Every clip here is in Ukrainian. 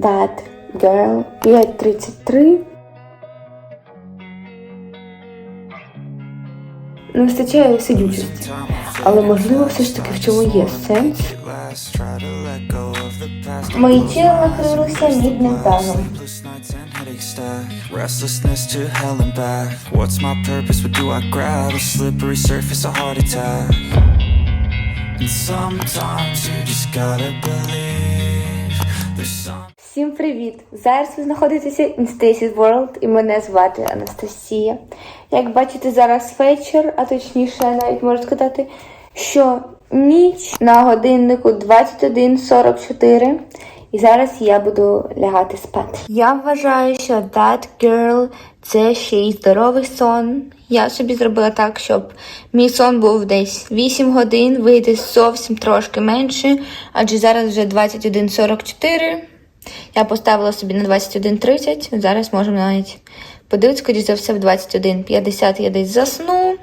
That Girl 5.33. Не вистачає сидючості, але можливо все ж таки в цьому є сенс. Мої тіла накрилися мідним тазом. Restlessness to hell and back What's my purpose, what do I grab? A slippery surface, a heart attack And sometimes you just gotta believe There's some Всім привіт! Зараз ви знаходитеся in Stacy's World і мене звати Анастасія. Як бачите, зараз вечір, а точніше, навіть можу сказати, що ніч на годиннику 21.44. І зараз я буду лягати спати. Я вважаю, що That Girl це ще й здоровий сон. Я собі зробила так, щоб мій сон був десь 8 годин, вийде зовсім трошки менше, адже зараз вже 21.44. Я поставила собі на 21.30. Зараз можемо навіть подивитися, скоріш за все, в 21.50 я десь засну.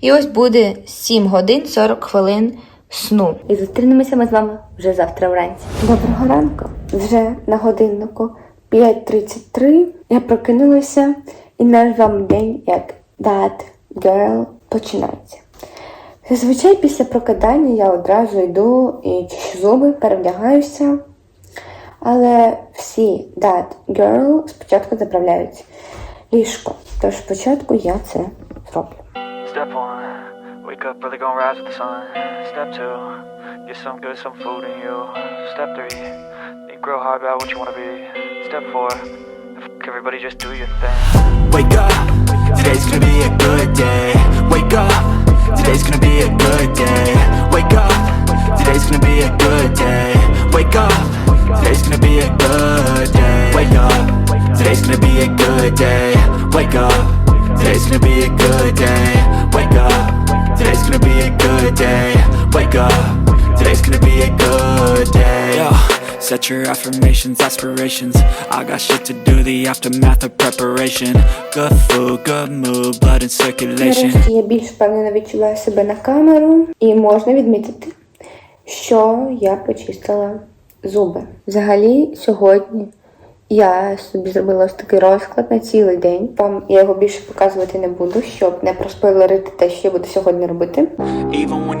І ось буде 7 годин 40 хвилин сну. І зустрінемося ми з вами вже завтра вранці. Доброго ранку! Вже на годиннику 5.33 я прокинулася і наш вам день як That Girl починається. Зазвичай після прокидання я одразу йду і чищу зуби, перевдягаюся. Але всі that girl спочатку заправляють ліжко. Тож спочатку я це зроблю. Step one, wake up early, gonna rise with the sun. Step two, get some good, some food in you. Step three, think real hard about what you wanna be. Step four, everybody just do your thing. Wake up, today's gonna be a good day Wake up, today's gonna be a good day Wake up, today's gonna be a good day Wake up, up, today's gonna be a good day Wake up, today's gonna be a good day Wake up, today's gonna be a good day Yo, set your affirmations, aspirations I got shit to do, the aftermath of preparation Good food, good mood, blood in circulation Нарешті я більш впевнено відчуваю себе на камеру, і можна відмітити, що я почистила зуби. Взагалі, сьогодні я собі зробила ось такий розклад на цілий день. Вам я його більше показувати не буду, щоб не проспойлерити те, що я буду сьогодні робити. Even when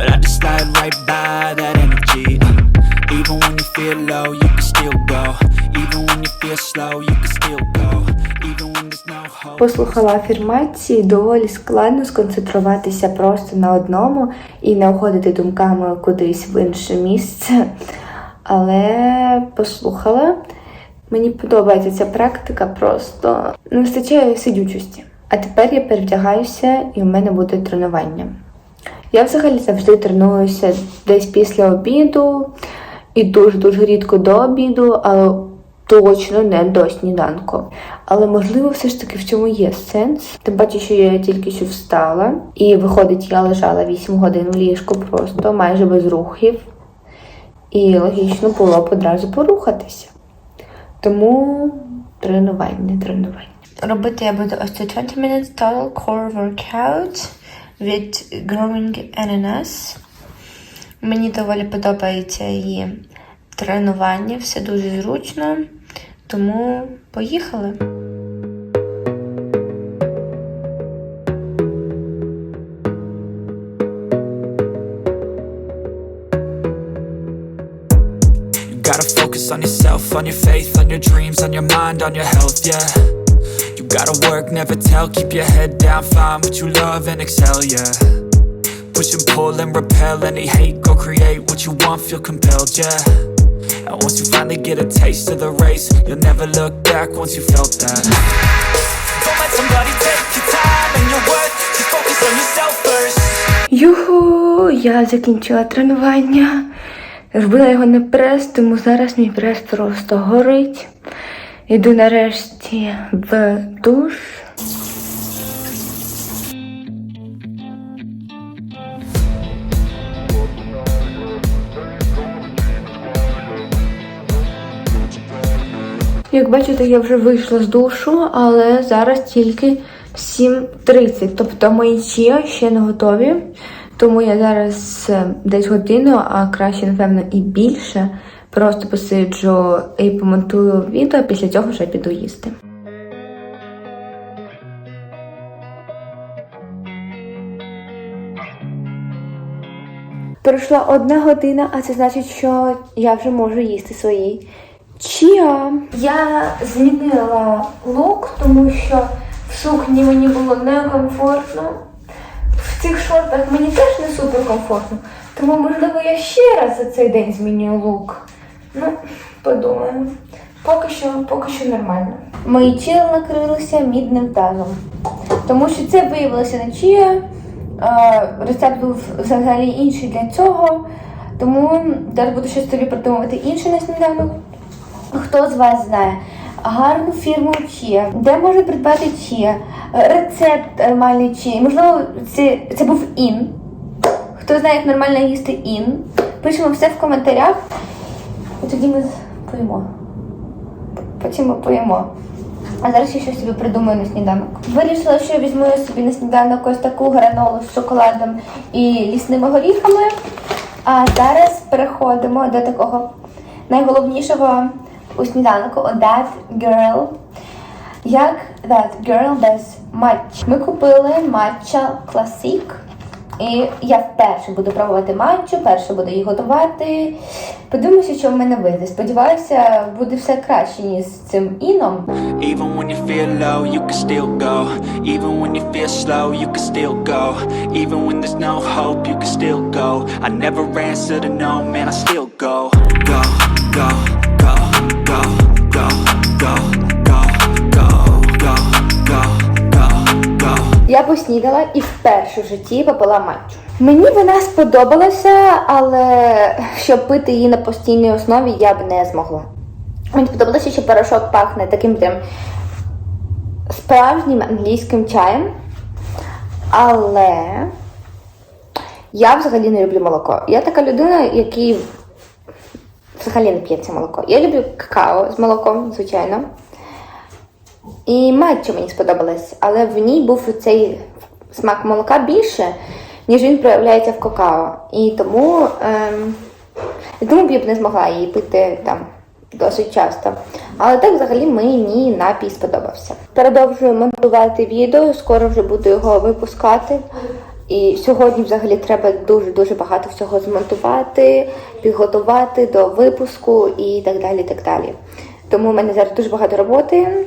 But I just slide right by that energy uh, Even when you feel low, you can still go Even when you feel slow, you can still go Послухала афірмації, доволі складно сконцентруватися просто на одному і не уходити думками кудись в інше місце. Але послухала. Мені подобається ця практика, просто не вистачає сидючості. А тепер я перевдягаюся і у мене буде тренування. Я взагалі завжди тренуюся десь після обіду і дуже-дуже рідко до обіду, але точно не до сніданку. Але можливо, все ж таки в цьому є сенс. Тим паче, що я тільки що встала, і виходить, я лежала 8 годин в ліжку просто майже без рухів. І логічно було б одразу порухатися. Тому тренування, тренування. Робити я буду ось це 20 minutes total core workout від Growing Ananas. Мені доволі подобається її тренування, все дуже зручно, тому поїхали. Gotta focus on yourself, on your faith, on your dreams, on your mind, on your health, yeah. Gotta work, never tell, keep your head down, find what you love and excel, yeah. Push and pull and repel any hate Go create what you want, feel compelled, yeah And once you finally get a taste of the race You'll never look back once you felt that Don't let somebody take your time and your worth Just focus on yourself first Юху, я закінчила тренування. Робила його на прес, тому зараз мій прес просто горить. Іду нарешті в душ. Як бачите, я вже вийшла з душу, але зараз тільки 7.30. Тобто мої чія ще не готові. Тому я зараз е, десь годину, а краще, напевно, і більше. Просто посиджу і помонтую відео, після цього вже піду їсти. Пройшла одна година, а це значить, що я вже можу їсти свої чіа. Я змінила лук, тому що в сукні мені було некомфортно. В цих шортах мені теж не супер комфортно. Тому, можливо, я ще раз за цей день змінюю лук. Ну, подумаю. Поки що, поки що нормально. Мої чіли накрилися мідним тазом. Тому що це виявилося не чия. Е, Рецепт був взагалі інший для цього. Тому зараз буду щось тобі придумувати інше на сніданок. Хто з вас знає гарну фірму Чія, де можна придбати Чія, рецепт нормальний Чія, можливо, це, це був ін. Хто знає, як нормально їсти ін, пишемо все в коментарях. Тоді ми поїмо. Потім ми поїмо. А зараз я щось собі придумаю на сніданок. Вирішила, що я візьму собі на сніданок ось таку гранолу з шоколадом і лісними горіхами. А зараз переходимо до такого найголовнішого у сніданку That Girl. Як That Girl без матч. Ми купили матча Classic. І я вперше буду пробувати матчу, перше буду її готувати. Подивимося, що в мене вийде. Сподіваюся, буде все краще, ніж з цим іном. Even when you feel поснідала і вперше в житті попила матчу. Мені вона сподобалася, але щоб пити її на постійній основі я б не змогла. Мені сподобалося, що порошок пахне таким прям справжнім англійським чаєм. Але я взагалі не люблю молоко. Я така людина, який взагалі не п'ється молоко. Я люблю какао з молоком, звичайно. І матча мені сподобалась, але в ній був цей смак молока більше, ніж він проявляється в какао. І тому, ем, тому б я б не змогла її пити там досить часто. Але так взагалі мені напій сподобався. Продовжую монтувати відео, скоро вже буду його випускати. І сьогодні взагалі треба дуже-дуже багато всього змонтувати, підготувати до випуску і так далі. так далі. Тому в мене зараз дуже багато роботи.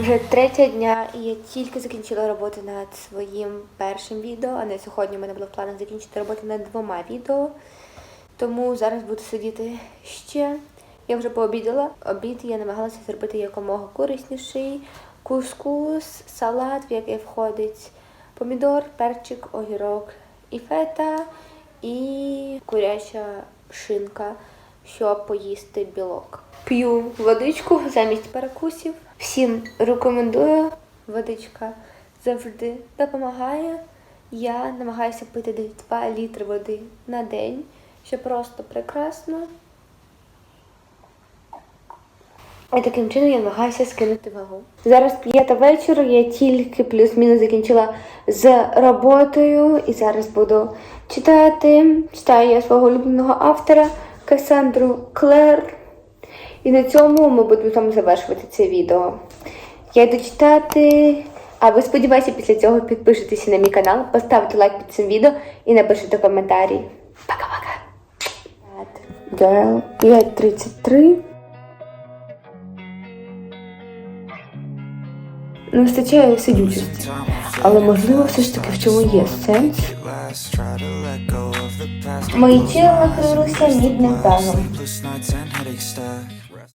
Вже третя дня, і я тільки закінчила роботу над своїм першим відео, а на сьогодні в мене було в планах закінчити роботу над двома відео. Тому зараз буду сидіти ще. Я вже пообідала. Обід я намагалася зробити якомога корисніший. Кускус, салат, в який входить помідор, перчик, огірок і фета, і куряча шинка, щоб поїсти білок. П'ю водичку замість перекусів. Всім рекомендую. Водичка завжди допомагає. Я намагаюся пити 2 літри води на день, що просто прекрасно. І таким чином я намагаюся скинути вагу. Зараз п'ята вечора, я тільки плюс-мінус закінчила з роботою і зараз буду читати. Читаю я свого улюбленого автора Касандру Клер. І на цьому ми будемо там завершувати це відео. Я йду читати. А ви сподіваюся, після цього підпишетеся на мій канал, поставте лайк під цим відео і напишіть коментарі. Пока-пока. Girl 533. Не вистачає сидючості. Але можливо все ж таки в цьому є сенс. Мої тіло накрилися мідним тазом.